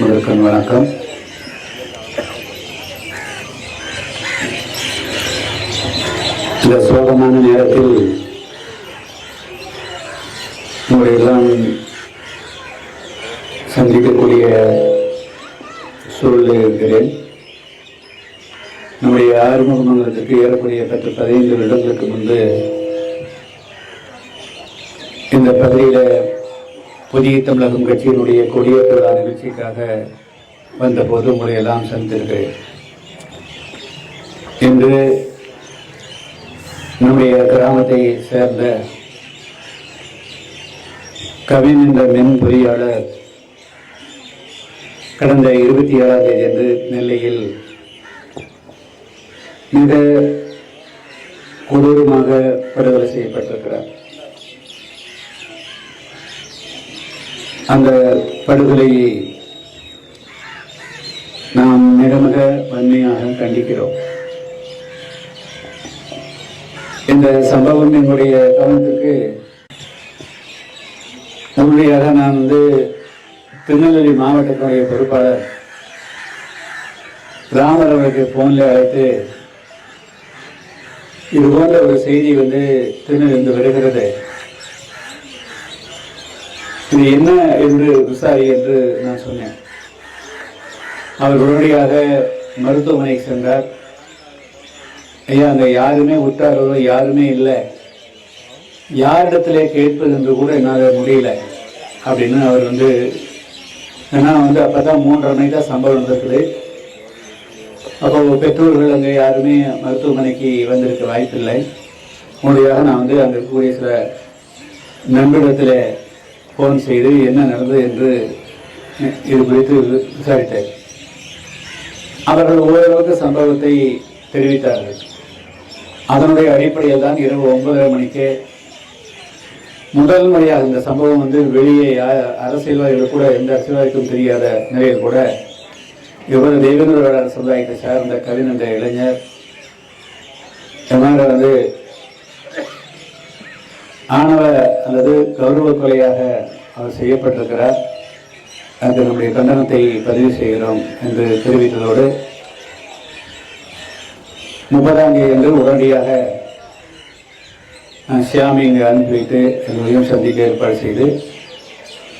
முதற்கண் வணக்கம் இந்த சோகமான நேரத்தில் உங்களை எல்லாம் சந்திக்கக்கூடிய சூழலில் இருக்கிறேன் நம்முடைய ஆறுமுக மங்கலத்துக்கு ஏறக்கூடிய பத்து பதினைந்து வருடங்களுக்கு முன்பு இந்த பகுதியில் புதிய தமிழகம் கட்சியினுடைய கொடியேற்ற விழா நிகழ்ச்சிக்காக வந்தபோது உங்களை எல்லாம் சந்தித்திருக்கிறேன் இன்று நம்முடைய கிராமத்தை சேர்ந்த கவின் என்ற மென் பொறியாளர் கடந்த இருபத்தி ஏழாம் தேதி அன்று நெல்லையில் மிக கொடூரமாக படுகொலை செய்யப்பட்டிருக்கிறார். அந்த படுகொலையை நாம் மிக மிக வன்மையாக கண்டிக்கிறோம். இந்த சம்பவம் என்னுடைய கவனத்துக்கு உறுதியாக நான் வந்து திருநெல்வேலி மாவட்டத்தினுடைய பொறுப்பாளர் ராமர் அவருக்கு ஃபோனில் அழைத்து இது போன்ற ஒரு செய்தி வந்து திருநெல்வேலிருந்து வருகிறது. இது என்ன என்று விசாரி என்று நான் சொன்னேன். அவர் உடனடியாக மருத்துவமனைக்கு சென்றார். ஐயா அங்கே யாருமே உற்றார்களோ யாருமே இல்லை. யாரிடத்திலே கேட்பது என்று கூட என்னால் முடியல அப்படின்னு அவர் வந்து ஏன்னா வந்து அப்போ தான் மூன்றரை மணிக்கு தான் சம்பவம் நடந்திருக்குது அப்போ பெற்றோர்கள் அங்கே யாருமே மருத்துவமனைக்கு வந்திருக்க வாய்ப்பில்லை. முறையாக நான் வந்து அங்கே இருக்கக்கூடிய சில நண்பரிடத்தில் ஃபோன் செய்து என்ன நடந்தது என்று இது குறித்து விசாரித்தேன் அவர்கள் ஓரளவுக்கு சம்பவத்தை தெரிவித்தார்கள். அதனுடைய அடிப்படையில் தான் இரவு ஒன்பதரை மணிக்கு முதல் முறையாக இந்த சம்பவம் வந்து வெளியே அரசியல்வாதிகள் கூட எந்த அரசியல்வாதிக்கும் தெரியாத நிலையில் கூட இவர் தேவேந்திர வேளாண் சமுதாயத்தை சார்ந்த கவின் இளைஞர் எம்மாண்ட வந்து ஆணவ அல்லது கௌரவ கொலையாக அவர் செய்யப்பட்டிருக்கிறார். அது நம்முடைய கண்டனத்தை பதிவு செய்கிறோம் என்று தெரிவித்ததோடு முப்பதாம் தேதி என்று உடனடியாக ஷியாமி இங்கே அனுப்பி வைத்து எல்லோரையும் சந்திக்க ஏற்பாடு செய்து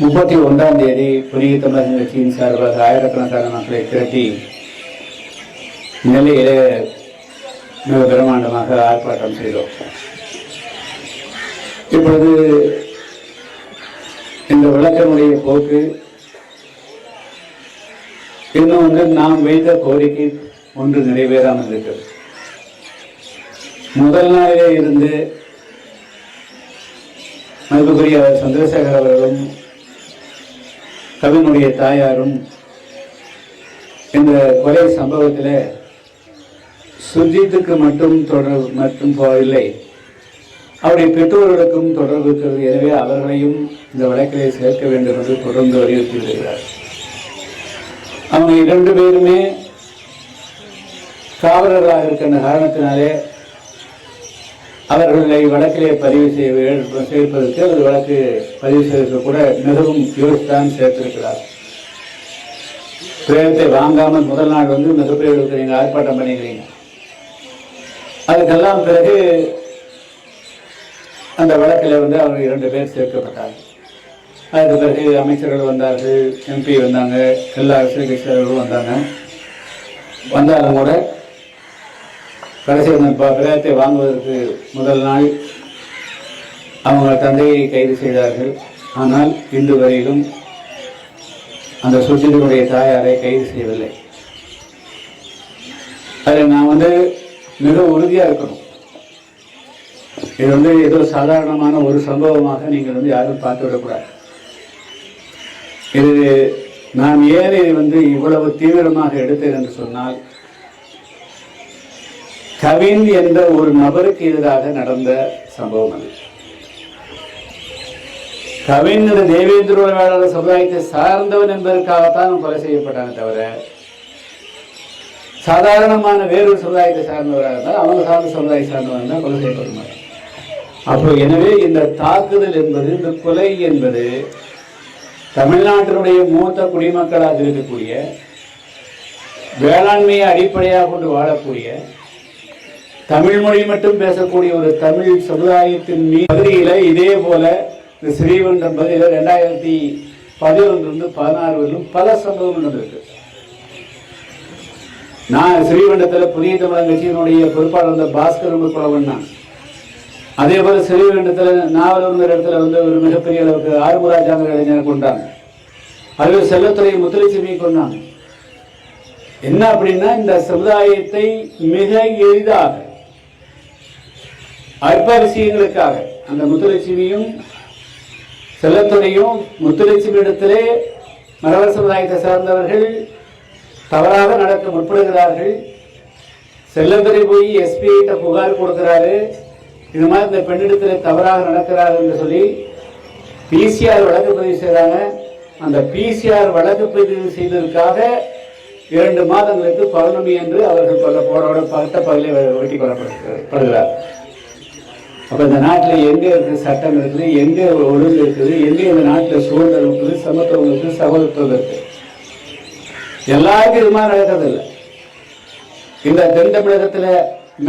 முப்பத்தி ஒன்றாம் தேதி புதிய தமிழக கட்சியின் சார்பாக ஆயிரக்கணக்கான மக்களை திரட்டி நெல்லையிலே மிக பிரம்மாண்டமாக ஆர்ப்பாட்டம் செய்தோம். இப்பொழுது இந்த விளக்கனுடைய போக்கு இன்னும் வந்து நாம் வைத்த கோரிக்கை ஒன்று நிறைவேறாமல் இருக்கிறது முதல் நாளிலே இருந்து மதிப்புக்குரிய சந்திரசேகர் அவர்களும் கவினுடைய தாயாரும் இந்த கொலை சம்பவத்தில் சுஜித்துக்கு மட்டும் தொடர் மட்டும் போகவில்லை அவருடைய பெற்றோர்களுக்கும் தொடர்பு இருக்கிறது எனவே அவர்களையும் இந்த வழக்கிலே சேர்க்க வேண்டும் என்று தொடர்ந்து வலியுறுத்தி வருகிறார் அவங்க இரண்டு பேருமே காவலர்களாக இருக்கின்ற காரணத்தினாலே அவர்களை வழக்கிலே பதிவு செய்ய சேர்ப்பதற்கு அவர் வழக்கு பதிவு செய்வதற்கு கூட மிகவும் யோசித்தான் சேர்த்திருக்கிறார். பிரேதத்தை வாங்காமல் முதல் நாள் வந்து மிகப்பெரிய நீங்கள் ஆர்ப்பாட்டம் பண்ணிக்கிறீங்க. அதுக்கெல்லாம் பிறகு அந்த வழக்கில் வந்து அவங்க இரண்டு பேர் சேர்க்கப்பட்டாங்க. அதுக்கு பிறகு அமைச்சர்கள் வந்தார்கள் எம்பி வந்தாங்க எல்லா அரசியல் கட்சியாளர்களும் வந்தாங்க. வந்தாலும் கூட கடைசி அந்த வாங்குவதற்கு முதல் நாள் அவங்க தந்தையை கைது செய்தார்கள். ஆனால் இன்று வரையிலும் அந்த சுற்றினுடைய தாயாரை கைது செய்யவில்லை. அதில் நான் வந்து மிக உறுதியாக இருக்கணும். இது வந்து ஏதோ சாதாரணமான ஒரு சம்பவமாக நீங்கள் வந்து யாரும் பார்த்து விடக்கூடாது. இது நாம் ஏன் இதை வந்து இவ்வளவு தீவிரமாக எடுத்தேன் என்று சொன்னால் கவின் என்ற ஒரு நபருக்கு எதிராக நடந்த சம்பவம் அது. கவின் என்ற தேவேந்திர வேளாளர் சமுதாயத்தை சார்ந்தவன் என்பதற்காகத்தான் கொலை செய்யப்பட்டான தவிர சாதாரணமான வேறொரு சமுதாயத்தை சார்ந்தவராக இருந்தால் அவங்க சார்ந்த சமுதாய சார்ந்தவன் தான் கொலை செய்யப்பட மாட்டான். அப்போ எனவே இந்த தாக்குதல் என்பது இந்த கொலை என்பது தமிழ்நாட்டினுடைய மூத்த குடிமக்களாக இருக்கக்கூடிய வேளாண்மையை அடிப்படையாக கொண்டு வாழக்கூடிய தமிழ் மொழி மட்டும் பேசக்கூடிய ஒரு தமிழ் சமுதாயத்தின் மீ பகுதியில் இதே போல இந்த ஸ்ரீவண்டம் பகுதியில் ரெண்டாயிரத்தி பதினொன்றுலேருந்து பதினாறு வரையிலும் பல சம்பவங்கள் நடந்திருக்கு. நான் ஸ்ரீவண்டத்தில் புதிய தமிழக கட்சியினுடைய பொறுப்பாளர் இருந்த பாஸ்கர் குழவன் நான் அதே போல ஸ்ரீவண்டத்தில் நாவலூருங்கிற இடத்துல வந்து ஒரு மிகப்பெரிய அளவுக்கு ஆறுமுராஜாங்கிற இளைஞரை கொண்டாங்க. அதுவே செல்லத்துறை முத்துலட்சுமி கொண்டாங்க. என்ன அப்படின்னா இந்த சமுதாயத்தை மிக எளிதாக அற்ப விஷயங்களுக்காக அந்த முத்துலட்சுமியும் செல்லத்துறையும் முத்துலட்சுமி இடத்திலே மரவர் சமுதாயத்தை சார்ந்தவர்கள் தவறாக நடக்க முற்படுகிறார்கள். செல்லத்துறை போய் எஸ்பி கிட்ட புகார் கொடுக்கிறாரு. இது மாதிரி இந்த பெண்ணிடத்தில் தவறாக நடக்கிறார் என்று சொல்லி பிசிஆர் வழக்கு பதிவு செய்கிறாங்க அந்த பிசிஆர் வழக்கு பதிவு செய்ததற்காக இரண்டு மாதங்களுக்கு பௌர்ணமி என்று அவர்கள் கொல்ல போரோட பட்ட பகலை வெட்டி கொல்லப்படுகிறார் அப்போ இந்த நாட்டில் எங்கே இருக்குது சட்டம் இருக்குது? எங்கே ஒழுங்கு இருக்குது? எங்கே இந்த நாட்டில் சுதந்திரம் இருக்குது? சமத்துவம் இருக்குது? சகோதரத்துவம் இருக்குது? எல்லாருக்கும் இது மாதிரி நடக்கிறதில்லை. இந்த தென் தமிழகத்தில்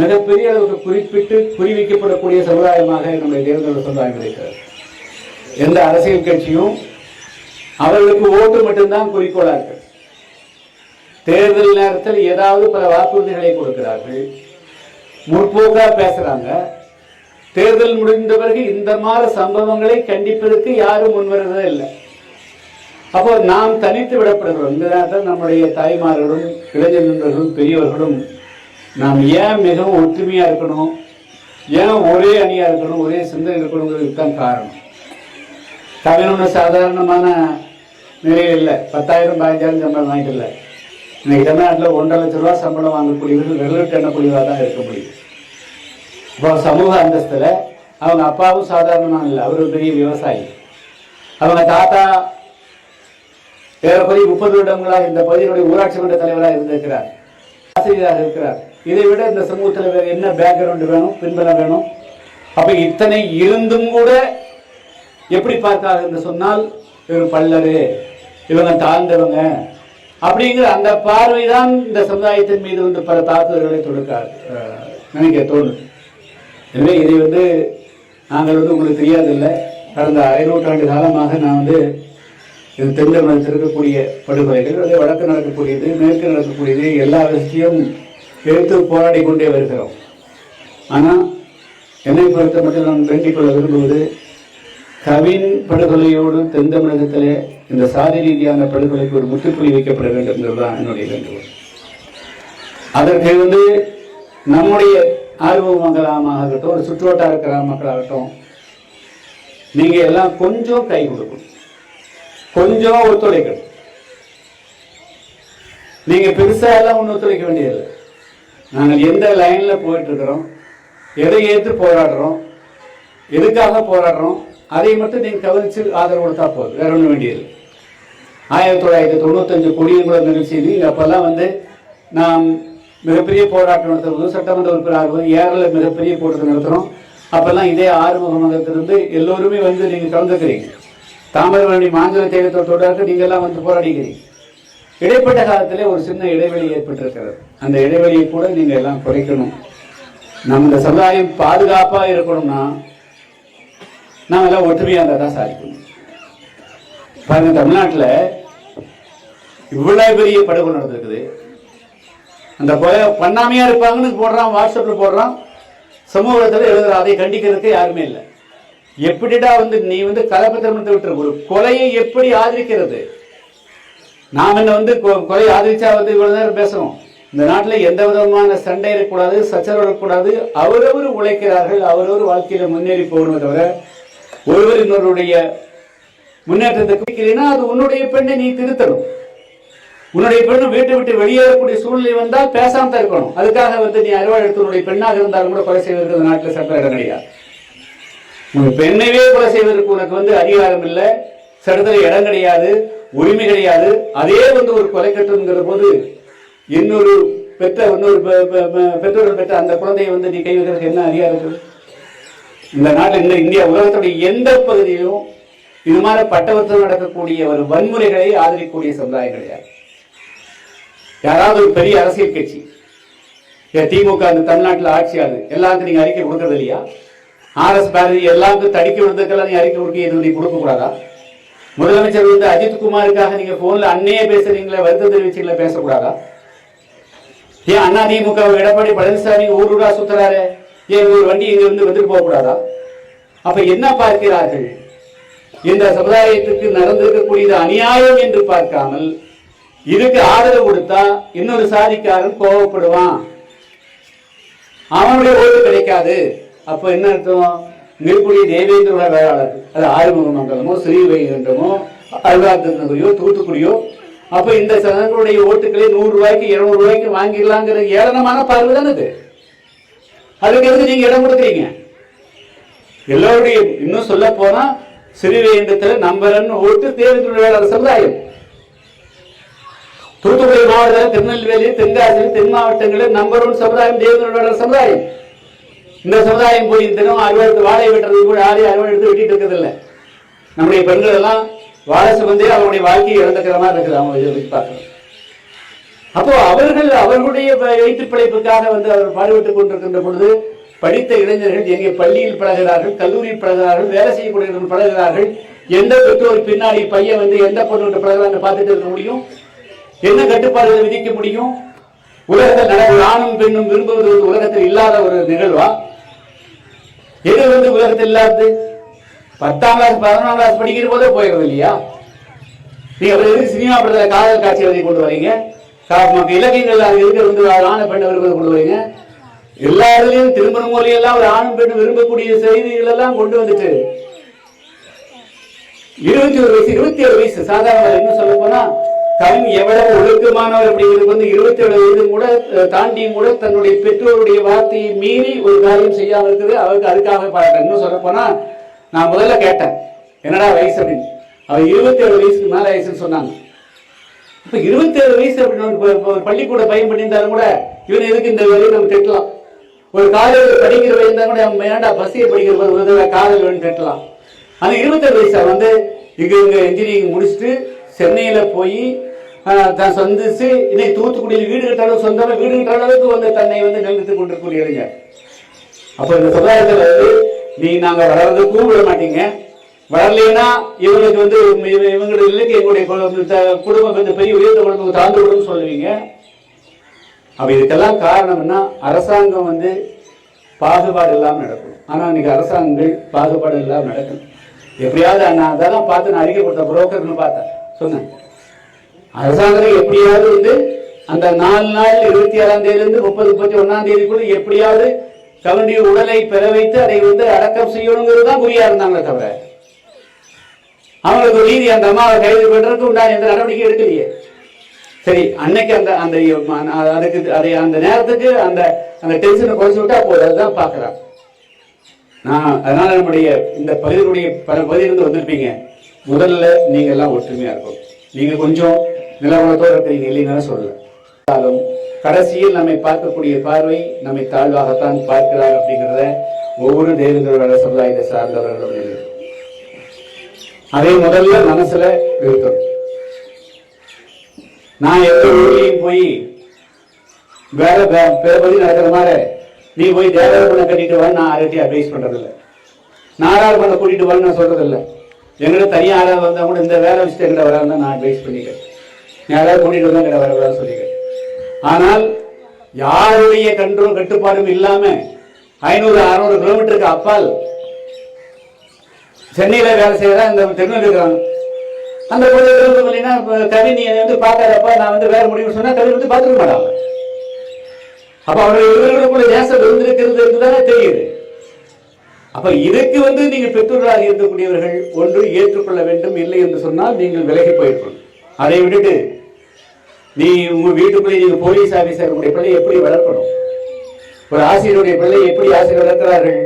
மிகப்பெரிய அளவுக்கு குறிப்பிட்டு குறிவிக்கப்படக்கூடிய சமுதாயமாக நம்முடைய தேர்தல் சமுதாயம் இருக்கிறது. எந்த அரசியல் கட்சியும் அவர்களுக்கு ஓட்டு மட்டும்தான் குறிக்கோளா இருக்கு தேர்தல் நேரத்தில் ஏதாவது பல வாக்குறுதிகளை கொடுக்கிறார்கள். முற்போக்கா பேசுறாங்க. தேர்தல் முடிந்த பிறகு இந்த மாதிரி சம்பவங்களை கண்டிப்பதற்கு யாரும் முன்வரதே இல்லை. அப்போ நாம் தனித்து விடப்படுகிறோம். இந்த நேரத்தில் நம்முடைய தாய்மார்களும் இளைஞர் நண்பர்களும் பெரியவர்களும் நாம் ஏன் மிகவும் ஒற்றுமையாக இருக்கணும்? ஏன் ஒரே அணியாக இருக்கணும்? ஒரே சிந்தனை இருக்கணுங்கிறதுக்கு தான் காரணம். தமிழ் சாதாரணமான நிலையில் இல்லை. பத்தாயிரம் பதினஞ்சாயிரம் சம்பளம் வாங்கிட்டு இல்லை. இன்னைக்கு தமிழ்நாட்டில் ஒன்றரை லட்ச ரூபா சம்பளம் வாங்கக்கூடியவர்கள் வெள்ளட்டு எண்ணக்கூடியதாக தான் இருக்க முடியும். இப்போ சமூக அந்தஸ்தில் அவங்க அப்பாவும் சாதாரணமாக இல்லை. அவர் பெரிய விவசாயி. அவங்க தாத்தா ஏறக்குறைய முப்பது வருடங்களாக இந்த பகுதியினுடைய ஊராட்சி மன்ற தலைவராக இருந்திருக்கிறார். ஆசிரியராக இருக்கிறார். இதை விட இந்த சமூகத்தில் வேற என்ன பேக்ரவுண்ட் வேணும்? பின்பலம் வேணும்? அப்ப இத்தனை இருந்தும் கூட எப்படி பார்த்தார் என்று சொன்னால் இவர் பல்லரு இவங்க தாழ்ந்தவங்க அப்படிங்கிற அந்த பார்வை தான் இந்த சமுதாயத்தின் மீது வந்து பல தாக்குதல்களை தொடுக்கார் நினைக்க தோணுது. எனவே இதை வந்து நாங்கள் வந்து உங்களுக்கு தெரியாதில்லை. கடந்த அரை நூற்றாண்டு காலமாக நான் வந்து இது தென்தமிழகத்தில் இருக்கக்கூடிய படுகொலைகள் அதே வடக்கு நடக்கக்கூடியது மேற்கு நடக்கக்கூடியது எல்லா விஷயத்தையும் எடுத்து போராடி கொண்டே வருகிறோம். ஆனால் என்னை பொறுத்த மட்டும் நான் வேண்டிக் கொள்ள விரும்புவது கவின் படுகொலையோடு தென் தமிழகத்திலே இந்த சாதி ரீதியான படுகொலைக்கு ஒரு முற்றுப்புள்ளி வைக்கப்பட வேண்டும் என்பதுதான் என்னுடைய வேண்டுகோள். அதற்கு வந்து நம்முடைய ஆர்வ மக்களாகட்டும் ஒரு சுற்றுவட்டார கிராம மக்களாகட்டும் எல்லாம் கொஞ்சம் கை கொடுக்கணும். கொஞ்சம் ஒத்துழைக்கணும். நீங்கள் பெருசாக எல்லாம் ஒன்று ஒத்துழைக்க வேண்டியதில்லை. நாங்கள் எந்த லைனில் போயிட்டுருக்கிறோம் எதை ஏற்று போராடுறோம் எதுக்காக போராடுறோம் அதை மட்டும் நீங்கள் கவனித்து ஆதரவு கொடுத்தா போதும். வேற ஒன்றும் வேண்டியது ஆயிரத்தி தொள்ளாயிரத்தி தொண்ணூத்தஞ்சு கொடியங்குளம் நிகழ்ச்சி இங்க அப்போல்லாம் வந்து நாம் மிகப்பெரிய போராட்டம் நடத்துறது சட்டமன்ற உறுப்பினராகவும் ஏரில் மிகப்பெரிய போராட்டம் நடத்துகிறோம் அப்போல்லாம் இதே ஆறுமுக எல்லோருமே வந்து நீங்கள் கலந்துக்கிறீங்க. தாமிரபரணி மாநில தேவை தொடர்பாக நீங்கள்லாம் வந்து போராடிக்கிறீங்க. இடைப்பட்ட காலத்திலே ஒரு சின்ன இடைவெளி ஏற்பட்டிருக்கிறது. அந்த இடைவெளியை கூட நீங்க எல்லாம் குறைக்கணும். நம்ம இந்த சமுதாயம் பாதுகாப்பா இருக்கணும்னா நாம எல்லாம் ஒற்றுமையா இருந்தா தான் சாதிக்கணும். பாருங்க தமிழ்நாட்டில் இவ்வளவு பெரிய படுகொலை நடந்திருக்குது. அந்த கொலை பண்ணாமையா இருப்பாங்கன்னு போடுறான் வாட்ஸ்அப்பில் போடுறான். சமூகத்தில் எழுதுற அதை கண்டிக்கிறதுக்கு யாருமே இல்லை. எப்படிடா வந்து நீ வந்து கலப்பத்திரமத்தை விட்டுரு. ஒரு கொலையை எப்படி ஆதரிக்கிறது? நாம் என்ன வந்து கொலை ஆதரிச்சா வந்து இவ்வளவு நேரம் பேசுறோம். இந்த நாட்டில் எந்த விதமான சண்டை இருக்கக்கூடாது சச்சரவு இருக்கக்கூடாது. அவரவர் உழைக்கிறார்கள் அவரவர் வாழ்க்கையில முன்னேறி போகணும் தவிர ஒருவர் இன்னொருடைய முன்னேற்றத்தை குறிக்கிறீன்னா அது உன்னுடைய பெண்ணை நீ திருத்தணும். உன்னுடைய பெண்ணு வீட்டை விட்டு வெளியேறக்கூடிய சூழ்நிலை வந்தால் பேசாம தான் இருக்கணும். அதுக்காக வந்து நீ அறுவாழத்தினுடைய பெண்ணாக இருந்தாலும் கூட கொலை செய்வதற்கு இந்த நாட்டில் சட்டம் இடம் கிடையாது. உன் பெண்ணையே கொலை செய்வதற்கு உனக்கு வந்து அதிகாரம் இல்லை. சட்டத்தில் இடம் கிடையாது. உரிமை கிடையாது. அதே வந்து ஒரு கொலைக்கட்டுங்கிற போது இன்னொரு பெற்ற இன்னொரு பெ- பெற்றோர்கள் பெற்ற அந்த குழந்தையை வந்து நீ கை வைக்கிறதுக்கு என்ன அதிகாரம் இருக்குது? இந்த நாட்டில் இந்த இந்தியா உலகத்துடைய எந்த பகுதியிலும் இது மாதிரி பட்டவர்த்தம் நடக்கக்கூடிய ஒரு வன்முறைகளை ஆதரிக்கக்கூடிய சமுதாயம் கிடையாது. யாராவது ஒரு பெரிய அரசியல் கட்சி திமுக அந்த தமிழ்நாட்டில் ஆட்சி ஆகுது. எல்லாருக்கும் நீங்க அறிக்கை கொடுக்கறது இல்லையா? ஆர்எஸ் பாரதி எல்லாருக்கும் தடுக்க விடுறதுக்கெல்லாம் நீ அறிக்கை கொடுக்க எதுவும் நீ கொடுக்க கூடாதா முதலமைச்சர் வந்து அஜித் குமாருக்காக நீங்க போன்ல அன்னையே பேசுறீங்களே வருத்தம் தெரிவிச்சீங்களா பேசக்கூடாதா? ஏன் அண்ணா திமுக எடப்பாடி பழனிசாமி ஊர் ஊரா சுத்துறாரு? ஏன் ஒரு வண்டி இங்க இருந்து வந்துட்டு போகக்கூடாதா? அப்ப என்ன பார்க்கிறார்கள்? இந்த சமுதாயத்துக்கு நடந்திருக்கக்கூடிய அநியாயம் என்று பார்க்காமல் இதுக்கு ஆதரவு கொடுத்தா இன்னொரு சாதிக்காரன் கோவப்படுவான். அவனுடைய ஓய்வு கிடைக்காது. அப்ப என்ன அர்த்தம்? நெருப்புடைய தேவேந்திர வேளாளர் அது ஆறுமுக மங்கலமோ ஸ்ரீவைகுண்டமோ அருகாத்தகுரியோ தூத்துக்குடியோ அப்ப இந்த சனங்களுடைய ஓட்டுகளை நூறு ரூபாய்க்கு இருநூறு ரூபாய்க்கு வாங்கிடலாங்கிற ஏளனமான பார்வை தானே இது. அதுக்கு எதுக்கு நீங்க இடம் கொடுக்குறீங்க? எல்லோருடைய இன்னும் சொல்ல போனா ஸ்ரீவைகுண்டத்துல நம்பர் ஓட்டு தேவேந்திர வேளாளர் சமுதாயம். தூத்துக்குடி மாவட்டத்தில் திருநெல்வேலி தென்காசி தென் மாவட்டங்களில் நம்பர் ஒன் சமுதாயம் தேவேந்திர சமுதாயம். இந்த சமுதாயம் போய் தினம் அறுவடை வாழை வெட்டுறது கூட யாரையும் அறுவடை எடுத்து வெட்டிட்டு இருக்கிறது இல்லை நம்முடைய பெண்கள் எல்லாம் வாழை சுமந்தே அவருடைய வாழ்க்கையை இழந்துக்கிற மாதிரி இருக்குது அவங்க இதை பார்க்கணும். அப்போ அவர்கள் அவர்களுடைய வயிற்று பிழைப்புக்காக வந்து அவர் பாடுபட்டுக் கொண்டிருக்கின்ற பொழுது படித்த இளைஞர்கள் எங்கே பள்ளியில் பழகிறார்கள் கல்லூரியில் பழகிறார்கள் வேலை செய்யக்கூடிய பழகிறார்கள் எந்த பெற்றோர் பின்னாடி பையன் வந்து எந்த பொண்ணு பழகிறான்னு பார்த்துட்டு இருக்க முடியும்? என்ன கட்டுப்பாடுகளை விதிக்க முடியும்? உலகத்தில் நடக்கிற ஆணும் பெண்ணும் விரும்புவது உலகத்தில் இல்லாத ஒரு நிகழ்வா? எது வந்து உலகத்தில் இல்லாதது பத்தாம் கிளாஸ் பதினொன்றாம் கிளாஸ் படிக்கிற போதே போயிடும் இல்லையா? நீங்க அப்புறம் எதுக்கு சினிமா படத்துல காதல் காட்சி எழுதி கொண்டு வரீங்க? இலக்கியங்கள் அங்கே இருக்கிற வந்து ஆணை பெண்ணை விரும்புவது கொண்டு வரீங்க? எல்லா திருமண மொழியெல்லாம் ஒரு ஆணும் பெண் விரும்பக்கூடிய செய்திகள் எல்லாம் கொண்டு வந்துட்டு இருபத்தி ஒரு வயசு இருபத்தி ஏழு வயசு சாதாரண இன்னும் சொல்ல போனா? கவின் எவ்வளவு ஒழுக்கமானவர் அப்படிங்கிறது வந்து இருபத்தி ஏழு வயது கூட தாண்டியும் கூட தன்னுடைய பெற்றோருடைய வார்த்தையை மீறி ஒரு காரியம் செய்யாம இருக்குது. அவருக்கு அதுக்காக பாருங்க இன்னும் சொல்ல போனா நான் முதல்ல கேட்டேன். என்னடா வயசு அப்படின்னு. அவர் இருபத்தி ஏழு வயசுக்கு மேல வயசுன்னு சொன்னாங்க. இப்ப இருபத்தி ஏழு வயசு அப்படின்னு பள்ளிக்கூட பையன் பண்ணியிருந்தாலும் கூட இவன் எதுக்கு இந்த வேலையை நம்ம திட்டலாம்? ஒரு காதல் படிக்கிற வயசு கூட நம்ம ஏன்டா பஸ்ஸியை படிக்கிற போது ஒரு தடவை காதல் வேணும் திட்டலாம். அந்த இருபத்தேழு வயசு வந்து இங்க இங்க இன்ஜினியரிங் முடிச்சுட்டு சென்னையில் போய் தான் சந்திச்சு இன்னைக்கு தூத்துக்குடியில் வீடு கட்டாலும் அளவு வீடு கட்ட அளவுக்கு வந்து தன்னை வந்து நிலைநிறுத்திக் கொண்டிருக்கூடிய இளைஞர். அப்போ இந்த சமுதாயத்தில் வந்து நீ நாங்கள் வளர்றதுக்கும் விட மாட்டீங்க. வரலைன்னா இவங்களுக்கு வந்து இவங்களுடைய இல்லைக்கு எங்களுடைய குடும்பம் வந்து பெரிய உயர்ந்த குடும்பம் தாழ்ந்து விடும்னு சொல்லுவீங்க. அப்போ இதுக்கெல்லாம் காரணம்னா அரசாங்கம் வந்து பாகுபாடு இல்லாமல் நடக்கும் ஆனால் இன்னைக்கு அரசாங்கங்கள் பாகுபாடு இல்லாமல் நடக்கும் எப்படியாவது நான் அதெல்லாம் பார்த்து நான் அறிக்கை கொடுத்த புரோக்கர்னு பார்த்தேன். சொன்னேன் அரசாங்கம் எப்படியாவது வந்து அந்த நாலு நாள் இருபத்தி ஏழாம் தேதியில இருந்து முப்பது முப்பத்தி ஒன்னாம் தேதிக்குள்ள எப்படியாவது கவனுடைய உடலை பெற வைத்து அதை வந்து அடக்கம் செய்யணுங்கிறது தான் குறியா இருந்தாங்களே தவிர. அவங்களுக்கு நீதி அந்த அம்மாவை கைது பண்றதுக்கு உண்டான எந்த நடவடிக்கை எடுக்கலையே. சரி அன்னைக்கு அந்த அந்த அதுக்கு அதை அந்த நேரத்துக்கு அந்த அந்த டென்ஷனை குறைச்சு விட்டா போதும் அதுதான் பார்க்கறான். நான் அதனால நம்முடைய இந்த பகுதியினுடைய பல பகுதியிலிருந்து வந்திருப்பீங்க. முதல்ல நீங்க எல்லாம் ஒற்றுமையா இருக்கும் நீங்க கொஞ்சம் நிலவரத்தோடு இருக்கிறீங்க இல்லைன்னா சொல்லல. கடைசியில் நம்மை பார்க்கக்கூடிய பார்வை நம்மை தாழ்வாகத்தான் பார்க்கிறார் அப்படிங்கிறத ஒவ்வொரு தேவேந்திர சமுதாயத்தை சார்ந்தவர்களும் அதை முதல்ல மனசுல இருக்கணும் நான் எந்த ஊர்லயும் போய் வேலை வே- நடக்கிற மாதிரி நீ போய் தேவர பண்ண கட்டிட்டு வா நான் அரட்டி அட்வைஸ் பண்றதில்லை. இல்ல பண்ண கூட்டிட்டு வான்னு நான் சொல்றதில்லை. எங்களுக்கு தனியாக ஆளாக வந்தால் கூட இந்த வேலை விஷயத்தை எங்கிட்ட வராதுன்னு நான் அட்வைஸ் பண்ணிக்கிறேன். நீ யாராவது கூட்டிட்டு வந்தால் எங்கிட்ட வரக்கூடாதுன்னு சொல்லிக்கிறேன். ஆனால் யாருடைய கண்ட்ரோல் கட்டுப்பாடும் இல்லாமல் ஐநூறு அறுநூறு கிலோமீட்டருக்கு அப்பால் சென்னையில் வேலை செய்கிறதா இந்த திருநெல்வேலி இருக்கிறாங்க. அந்த பொண்ணு விரும்பும் இல்லைன்னா கவி நீ வந்து பார்க்காதப்பா நான் வந்து வேறு முடிவு சொன்னால் கவி வந்து பார்த்துக்க மாட்டாங்க. அப்போ அவர்கள் இவர்களுக்குள்ள தேசம் இருந்திருக்கிறது என்றுதானே தெரியுது. அப்ப இதுக்கு வந்து நீங்க பெற்றோர்களாக இருக்கக்கூடியவர்கள் ஒன்று ஏற்றுக்கொள்ள வேண்டும் இல்லை என்று சொன்னால் நீங்கள் விலகி போயிருக்கணும் அதை விட்டுட்டு நீ உங்க வீட்டுக்குள்ளே நீங்க போலீஸ் ஆபீசருடைய பிள்ளை எப்படி வளர்க்கணும்? ஒரு ஆசிரியருடைய பிள்ளை எப்படி ஆசிரியர் வளர்க்கிறார்கள்?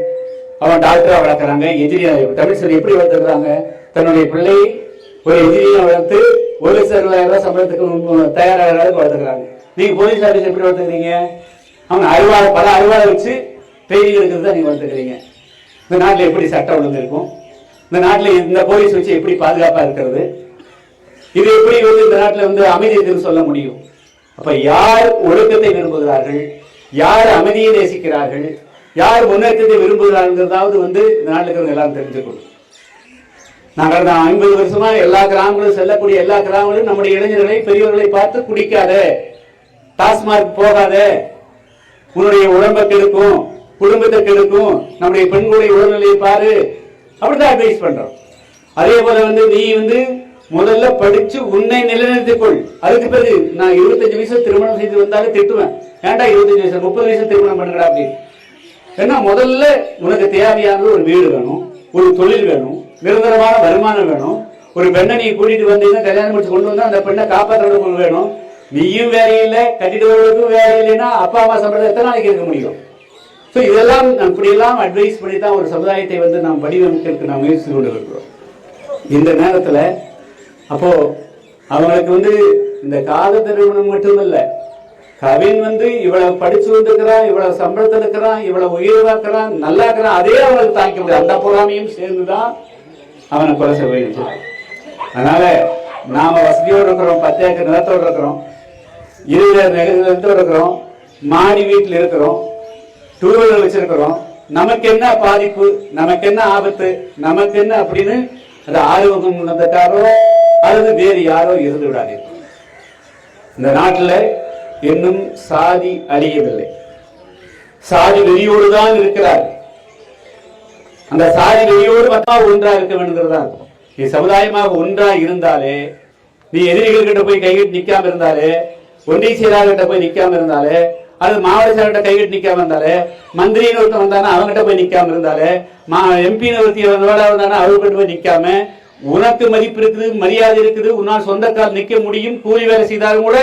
அவன் டாக்டரா வளர்க்குறாங்க என்ஜினியர் தமிழ்ச்சர் எப்படி வளர்த்துக்கிறாங்க? தன்னுடைய பிள்ளை ஒரு என்ஜினியர் வளர்த்து ஒரு சார் சம்பளத்துக்கு தயாராக வளர்த்துக்கிறாங்க. நீங்க போலீஸ் ஆபீஸ் எப்படி வளர்த்துக்கிறீங்க? அவங்க அறுவாள் பல அறுவாளை வச்சு ட்ரைனிங் இருக்கிறது தான் நீங்க வளர்த்துக்கிறீங்க. இந்த நாட்டில் எப்படி சட்டம் ஒழுங்கு இருக்கும்? இந்த நாட்டில் இந்த போலீஸ் வச்சு எப்படி பாதுகாப்பா இருக்கிறது? இது எப்படி வந்து இந்த நாட்டில் வந்து அமைதி இருக்குன்னு சொல்ல முடியும்? அப்ப யார் ஒழுக்கத்தை விரும்புகிறார்கள்? யார் அமைதியை நேசிக்கிறார்கள்? யார் முன்னேற்றத்தை விரும்புகிறார்கள்ங்கிறதாவது வந்து இந்த நாட்டில் இருக்கிறவங்க எல்லாம் தெரிஞ்சுக்கணும். நாங்கள் கடந்த ஐம்பது வருஷமா எல்லா கிராமங்களும் செல்லக்கூடிய எல்லா கிராமங்களும் நம்முடைய இளைஞர்களை பெரியவர்களை பார்த்து குடிக்காத டாஸ்மார்க் போகாத உன்னுடைய உடம்பை கெடுக்கும் குடும்பத்தை கெடுக்கும். நம்முடைய பெண்களுடைய உடல்நிலையை பாரு. அப்படிதான் அட்வைஸ் பண்றோம். அதே போல வந்து நீ வந்து முதல்ல படிச்சு உன்னை நிலைநிறுத்திக் கொள் அதுக்கு பிறகு நான் இருபத்தஞ்சு வயசு திருமணம் செய்து வந்தாலே திட்டுவேன். ஏன்டா இருபத்தஞ்சு வயசு முப்பது வயசு திருமணம் பண்ணுறா அப்படின்னு. ஏன்னா முதல்ல உனக்கு தேவையானது ஒரு வீடு வேணும் ஒரு தொழில் வேணும் நிரந்தரமான வருமானம் வேணும். ஒரு பெண்ணை நீ கூட்டிட்டு வந்தீங்கன்னா கல்யாணம் முடிச்சு கொண்டு வந்தா அந்த பெண்ணை காப்பாற்றுறதுக்கு வேணும். நீயும் வேலை இல்லை கட்டிட்டு வரவங்களுக்கும் வேலை இல்லைன்னா அப்பா அம்மா சம்பளம் எத்தனை நாளைக்கு இருக்க முடியும்? ஸோ இதெல்லாம் நாம் இப்படியெல்லாம் அட்வைஸ் பண்ணி தான் ஒரு சமுதாயத்தை வந்து நாம் வடிவமைக்கிறதுக்கு நாம் முயற்சி கொண்டு இருக்கிறோம் இந்த நேரத்தில் அப்போது அவங்களுக்கு வந்து இந்த காத திருமணம் மட்டுமல்ல. கவின் வந்து இவ்வளவு படிச்சு வந்திருக்கிறான் இவ்வளவு சம்பளத்தில் இருக்கிறான் இவ்வளவு உயிர்வாக்குறான் இருக்கிறான் நல்லா இருக்கிறான் அதே அவனுக்கு தாக்க முடியாது. அந்த பொறாமையும் சேர்ந்துதான் அவனை கொலை செய்ய வேண்டும் அதனால நாம வசதியோடு இருக்கிறோம் பத்து ஏக்கர் நிலத்தோடு இருக்கிறோம். இருபது நிலத்தோடு இருக்கிறோம். மாடி வீட்டில் இருக்கிறோம். டூ வீலர் வச்சிருக்கிறோம். நமக்கு என்ன பாதிப்பு நமக்கு என்ன ஆபத்து நமக்கு என்ன அப்படின்னு அது ஆய்வகம் நடந்தக்காரோ அல்லது வேறு யாரோ இருந்து விடாது இந்த நாட்டில் இன்னும் சாதி அறியவில்லை சாதி வெறியோடு தான் இருக்கிறார். அந்த சாதி வெறியோடு மத்தா ஒன்றா இருக்க வேண்டியதுதான் நீ சமுதாயமாக ஒன்றா இருந்தாலே நீ எதிரிகள் கிட்ட போய் கைகிட்டு நிக்காம இருந்தாலே ஒன்றிய செயலாளர்கிட்ட போய் நிக்காம இருந்தாலே அது மாவட்ட கைவிட்டு நிற்காம நிக்காம இருந்தாலே மந்திரின்னு ஒருத்தன் வந்தானா அவங்ககிட்ட போய் நிற்காம இருந்தாலே மா எம்பின்னு ஒருத்தி வந்தோட வந்தானா அவர்கிட்ட போய் நிற்காம உனக்கு மதிப்பு இருக்குது மரியாதை இருக்குது உன்னால் சொந்தக்கால் நிற்க முடியும் கூலி வேலை செய்தாலும் கூட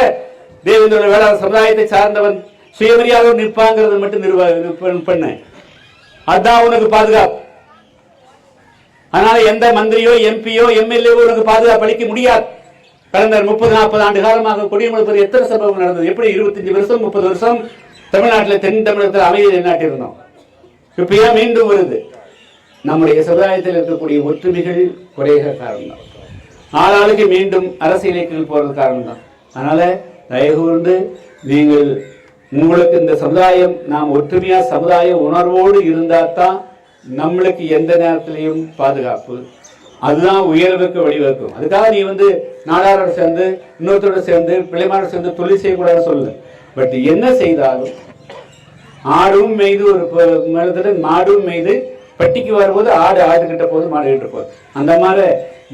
தேவேந்திரோட வேளாண் சமுதாயத்தை சார்ந்தவன் சுயமரியாதை நிற்பாங்கிறத மட்டும் நிர்வாக பண்ண அதுதான் உனக்கு பாதுகாப்பு. அதனால எந்த மந்திரியோ எம்பியோ எம்எல்ஏவோ உனக்கு பாதுகாப்பு அளிக்க முடியாது. கடந்த முப்பது நாற்பது ஆண்டு காலமாக கொடியமலுப்பது எத்தனை சம்பவம் நடந்தது? எப்படி இருபத்தஞ்சு வருஷம் முப்பது வருஷம்? தமிழ்நாட்டில் தென் தமிழகத்தில் அமைதி நாட்டியிருந்தோம் இப்ப ஏன் மீண்டும் வருது? நம்முடைய சமுதாயத்தில் இருக்கக்கூடிய ஒற்றுமைகள் குறைகிற காரணம். ஆளாளுக்கு மீண்டும் அரசியல் இயக்கங்கள் போகிறது காரணம் தான் அதனால தயவு கூர்ந்து நீங்கள் உங்களுக்கு இந்த சமுதாயம் நாம் ஒற்றுமையா சமுதாய உணர்வோடு இருந்தால் தான் நம்மளுக்கு எந்த நேரத்திலையும் பாதுகாப்பு அதுதான் உயர்வுக்கு வழிவகுக்கும். அதுக்காக நீ வந்து நாடாரோட சேர்ந்து இன்னொருத்தரோட சேர்ந்து பிள்ளைமாரோட சேர்ந்து தொழில் செய்யக்கூடாதுன்னு சொல்லு பட் என்ன செய்தாலும் ஆடும் மெய்து ஒரு மாடும் மெய்து பட்டிக்கு வரும்போது ஆடு ஆடு கிட்ட போது மாடு கிட்ட அந்த மாதிரி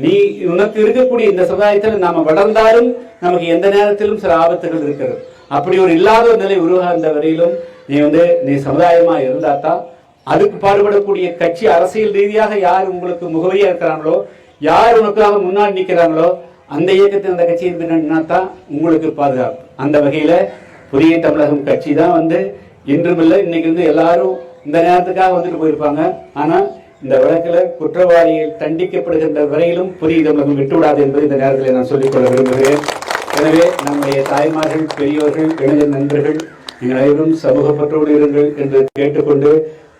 நீ உனக்கு இருக்கக்கூடிய இந்த சமுதாயத்தில் நாம வளர்ந்தாலும் நமக்கு எந்த நேரத்திலும் சில ஆபத்துகள் இருக்கிறது. அப்படி ஒரு இல்லாத ஒரு நிலை உருவாகின்ற வரையிலும் நீ வந்து நீ சமுதாயமா இருந்தா தான் அதுக்கு பாடுபடக்கூடிய கட்சி அரசியல் ரீதியாக யார் உங்களுக்கு முகவரியா இருக்கிறாங்களோ யார் உனக்காக முன்னாடி நிற்கிறாங்களோ அந்த இயக்கத்தில் அந்த கட்சியின் பின்னாடினா தான் உங்களுக்கு பாதுகாப்பு. அந்த வகையில புதிய தமிழகம் கட்சி தான் வந்து இன்றும் இல்லை. இன்னைக்கு வந்து எல்லாரும் இந்த நேரத்துக்காக வந்துட்டு போயிருப்பாங்க. ஆனா இந்த வழக்கில் குற்றவாளிகள் தண்டிக்கப்படுகின்ற வரையிலும் புதிய தமிழகம் விட்டுவிடாது என்பதை இந்த நேரத்தில் நான் சொல்லிக்கொள்ள விரும்புகிறேன். எனவே நம்முடைய தாய்மார்கள் பெரியோர்கள் இளைஞர் நண்பர்கள் நீங்கள் அனைவரும் சமூக பற்றோடு இருங்கள் என்று கேட்டுக்கொண்டு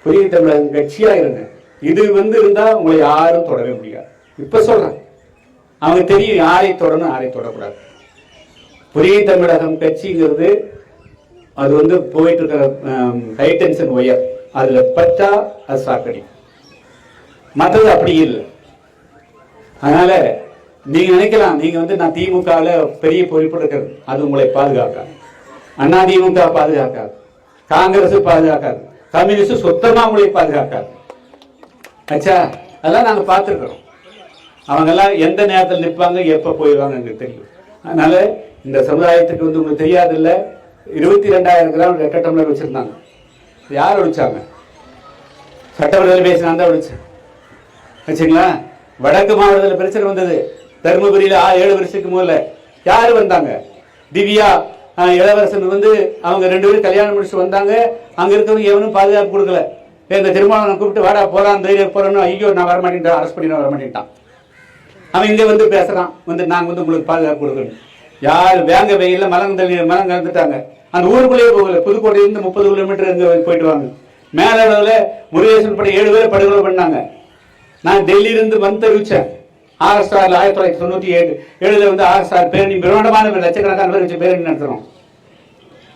புதிய தமிழகம் கட்சியா இருங்க இது வந்து இருந்தா உங்களை யாரும் தொடவே முடியாது. இப்ப சொல்றேன். அவங்க தெரியும் யாரை தொடணும் யாரை தொடக்கூடாது. புதிய தமிழகம் கட்சிங்கிறது அது வந்து போயிட்டு இருக்கிற ஹை டென்ஷன் ஒயர் அதுல பட்டா அது சாக்கடி. மற்றது அப்படி இல்லை. அதனால நீங்க நினைக்கலாம் நீங்க வந்து நான் திமுகவில் பெரிய பொறுப்பு இருக்கிறது அது உங்களை பாதுகாக்காது. அண்ணா திமுக பாதுகாக்காது. காங்கிரஸ் பாதுகாக்காது. கம்யூனிஸ்ட் சுத்தமாக உங்களை பாதுகாக்காது. ஆச்சா அதெல்லாம் நாங்கள் பார்த்துருக்குறோம். அவங்கெல்லாம் எந்த நேரத்தில் நிற்பாங்க எப்போ போயிடுவாங்க எங்களுக்கு தெரியும். அதனால இந்த சமுதாயத்துக்கு வந்து உங்களுக்கு தெரியாது இருபத்தி ரெண்டாயிரம் கிராம் ரெட்ட டம்ளர் வச்சுருந்தாங்க. யார் ஒழிச்சாங்க? சட்டமன்றத்தில் பேசினா தான் ஒழிச்சேன். வச்சுங்களா? வடக்கு மாவட்டத்தில் பிரச்சனை வந்தது. தருமபுரியில் ஆ ஏழு வருஷத்துக்கு முதல்ல. யார் வந்தாங்க? திவ்யா இளவரசன் வந்து அவங்க ரெண்டு பேரும் கல்யாணம் முடிச்சுட்டு வந்தாங்க. அங்கே இருக்கவங்க எவனும் பாதுகாப்பு கொடுக்கல. இந்த திருமணம் கூப்பிட்டு வாடா போகிறான் தைரியம் போகிறேன்னு ஐயோ நான் வரமாட்டேன் அரெஸ்ட் பண்ணி வர மாட்டேன்ட்டான். அவன் இங்கே வந்து பேசுகிறான் வந்து நாங்கள் வந்து உங்களுக்கு பாதுகாப்பு கொடுக்கணும். யார் வேங்க வெயில்ல மலம் தள்ளி மலம் கலந்துட்டாங்க அந்த ஊருக்குள்ளேயே போகல. புதுக்கோட்டையிலேருந்து முப்பது கிலோமீட்டர் இங்கே போயிட்டு வாங்க. மேலளவுல முருகேசன் படம் ஏழு பேர் படுகொலை பண்ணாங்க. நான் டெல்லியிலிருந்து வந்து தெரிவிச்சேன் ஆர்எஸ்ஆர் ஆயிரத்தி தொள்ளாயிரத்தி தொண்ணூற்றி ஏழு ஏழுல வந்து ஆர்எஸ்ஆர் பேரணி பிரம்மாண்டமான ஒரு லட்சக்கணக்கான பேர் வச்சு பேரணி நடத்துகிறோம்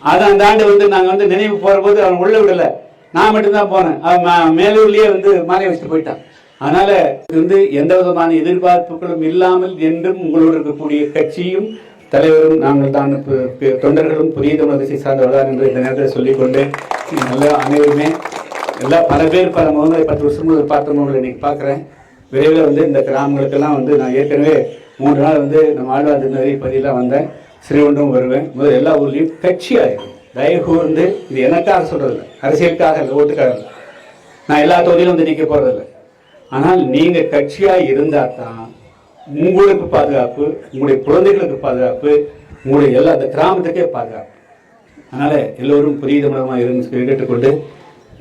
அது அந்த ஆண்டு வந்து நாங்கள் வந்து நினைவு போகிறபோது போது அவன் உள்ள விடலை. நான் மட்டும்தான் போனேன். அவன் மேலூர்லேயே வந்து மாலை வச்சுட்டு போயிட்டான். அதனால இது வந்து எந்த விதமான எதிர்பார்ப்புகளும் இல்லாமல் என்றும் உங்களோடு இருக்கக்கூடிய கட்சியும் தலைவரும் நாங்கள் தான் தொண்டர்களும் புதிய தமிழக திசை என்று இந்த நேரத்தில் சொல்லிக்கொண்டு நல்ல அனைவருமே எல்லா பல பேர் பல முகங்களை பத்து வருஷம் முதல் பார்த்த இன்னைக்கு பார்க்குறேன். விரைவில் வந்து இந்த கிராமங்களுக்கெல்லாம் வந்து நான் ஏற்கனவே மூன்று நாள் வந்து நம்ம ஆழ்வார் திருநகரி பதிலாம் வந்தேன் ஸ்ரீகுண்டம் வருவேன். முதல் எல்லா ஊர்லேயும் கட்சியாக தயவு கூர்ந்து இது எனக்காக சொல்கிறது அரசியலுக்காக இல்லை ஓட்டுக்காக இல்லை நான் எல்லா தொகுதியிலும் வந்து நிற்க போகிறதில்ல ஆனால் நீங்கள் கட்சியாக இருந்தால் தான் உங்களுக்கு பாதுகாப்பு உங்களுடைய குழந்தைகளுக்கு பாதுகாப்பு உங்களுடைய எல்லா அந்த கிராமத்துக்கே பாதுகாப்பு. அதனால் எல்லோரும் புதிய மூலமாக இருந்து கேட்டுக்கொண்டு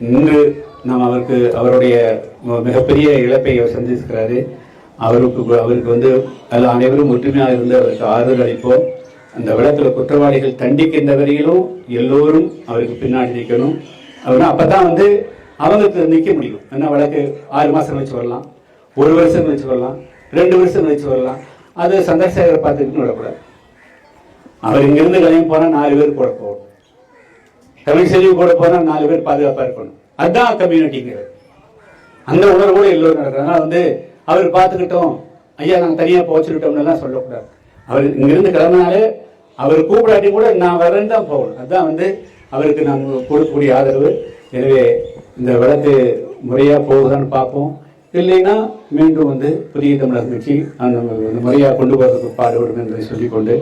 இன்று நாம் அவருக்கு அவருடைய மிகப்பெரிய இழப்பை அவர் சந்திச்சிருக்கிறாரு. அவருக்கு அவருக்கு வந்து அதில் அனைவரும் ஒற்றுமையாக இருந்து அவருக்கு ஆறுதல் அளிப்போம். அந்த விடத்தில் குற்றவாளிகள் தண்டிக்கின்ற வரையிலும் எல்லோரும் அவருக்கு பின்னாடி நிற்கணும். அப்படின்னா அப்பதான் வந்து அவங்களுக்கு நிற்க முடியும். என்ன வழக்கு? ஆறு மாதம் வச்சு வரலாம். ஒரு வருஷம் வச்சு வரலாம். ரெண்டு வருஷம் வச்சு வரலாம். அது சந்தர்சகரை பார்த்துக்கிட்டு விடக்கூடாது அவர் இங்கிருந்து கிளம்பி போனால் நாலு பேர் கூட போகணும். தமிழ் செல்வி கூட போனால் நாலு பேர் பாதுகாப்பாக இருக்கணும். அதுதான் கம்யூனிட்டிங்கிறது அந்த உணர்வோடு எல்லோரும் நடக்கிறாங்க. வந்து அவர் பார்த்துக்கிட்டோம். ஐயா நாங்கள் தனியாக போச்சுக்கிட்டோம்னுலாம் சொல்லக்கூடாது. அவர் இங்கிருந்து கிளம்பினாலே அவர் கூப்பிடாட்டி கூட நான் வரேன்னு தான் போகணும். அதுதான் வந்து அவருக்கு நாம் கொடுக்கக்கூடிய ஆதரவு. எனவே இந்த வழக்கு முறையாக போகுதான்னு பார்ப்போம். இல்லைன்னா மீண்டும் வந்து புதிய தமிழக கட்சி அந்த அந்த முறையாக கொண்டு போகிறதுக்கு பாடுபடும் என்பதை சொல்லிக்கொண்டு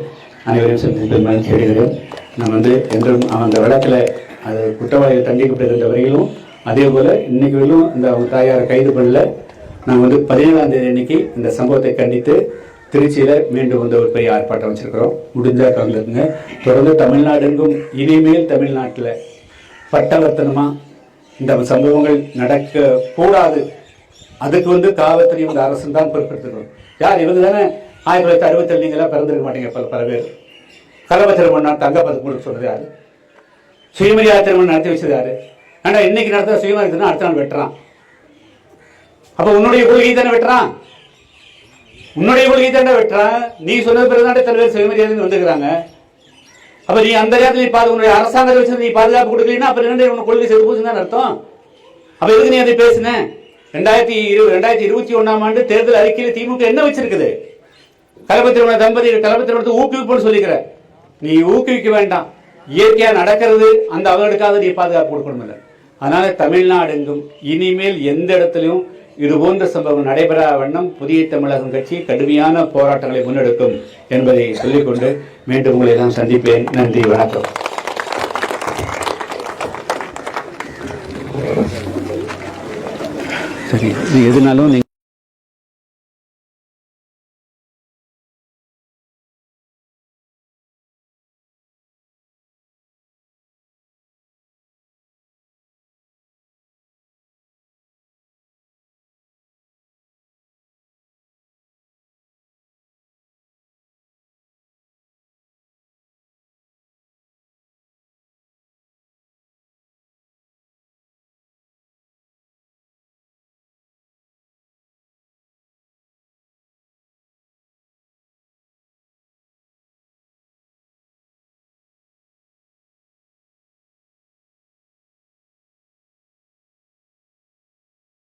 அனைவரையும் சந்தித்து மகிழ்ச்சி அடைகிறேன் நான் வந்து என்றும் அந்த வழக்கில் அது குற்றவாளிகள் தண்டிக்கப்படுகின்ற வரையிலும் அதே போல் இன்னைக்கு வரையிலும் இந்த அவங்க தாயாரை கைது பண்ணல. நாங்கள் வந்து பதினேழாம் தேதி அன்னைக்கு இந்த சம்பவத்தை கண்டித்து திருச்சியில் மீண்டும் வந்து ஒரு பெரிய ஆர்ப்பாட்டம் வச்சிருக்கிறோம். முடிஞ்சா கலந்துருங்க தொடர்ந்து தமிழ்நாடு எங்கும் இனிமேல் தமிழ்நாட்டில் பட்டவர்த்தனமா இந்த சம்பவங்கள் நடக்க கூடாது. அதுக்கு வந்து காவல்துறையும் இந்த அரசு தான் பொறுப்பெடுத்துக்கணும் யார் இவங்க தானே? ஆயிரத்தி தொள்ளாயிரத்தி அறுபத்தேழு நீங்களாம் பிறந்திருக்க மாட்டீங்க பல பல பேர். கலவ பண்ணா தங்க பதக்கம் சொல்றது யாரு? சுயமரியாதை திருமணம் நடத்தி வச்சது யாரு இன்னைக்கு நடத்த சுயமரியாதை அடுத்த நாள் வெட்டுறான். அப்போ உன்னுடைய கொள்கை தானே வெட்டுறான்? உன்னுடைய கொள்கை தானே வெட்டுறான்? நீ சொன்னது பிறகு சில பேர் சுயமரியாதைன்னு வந்துக்கிறாங்க அப்போ நீ அந்த நேரத்தில் நீ பாது உன்னுடைய அரசாங்கத்தை வச்சு நீ பாதுகாப்பு கொடுக்கலன்னா அப்புறம் ரெண்டு உனக்கு கொள்கை செத்து போச்சுன்னு அர்த்தம்? அப்போ எதுக்கு நீ அதை பேசுன ரெண்டாயிரத்தி இரு ரெண்டாயிரத்தி இருபத்தி ஒன்றாம் ஆண்டு தேர்தல் அறிக்கையில் திமுக என்ன வச்சிருக்குது? கலப்பு திருமண தம்பதி கலப்பு திருமணத்தை ஊக்குவிப்புன்னு சொல்லிக்கிற. நீ ஊக்குவிக்க வேண்டாம். இயற்கையா நடக்கிறது அந்த அவர்களுக்காக நீ பாதுகாப்பு கொடுக்கணும் இல்லை. அதனால தமிழ்நாடு எங்கும் இனிமேல் எந்த இடத்துலையும் இது போன்ற சம்பவம் நடைபெறா வண்ணம் புதிய தமிழகம் கட்சி கடுமையான போராட்டங்களை முன்னெடுக்கும் என்பதை சொல்லிக்கொண்டு மீண்டும் உங்களை நான் சந்திப்பேன். நன்றி வணக்கம். சரி எதுனாலும்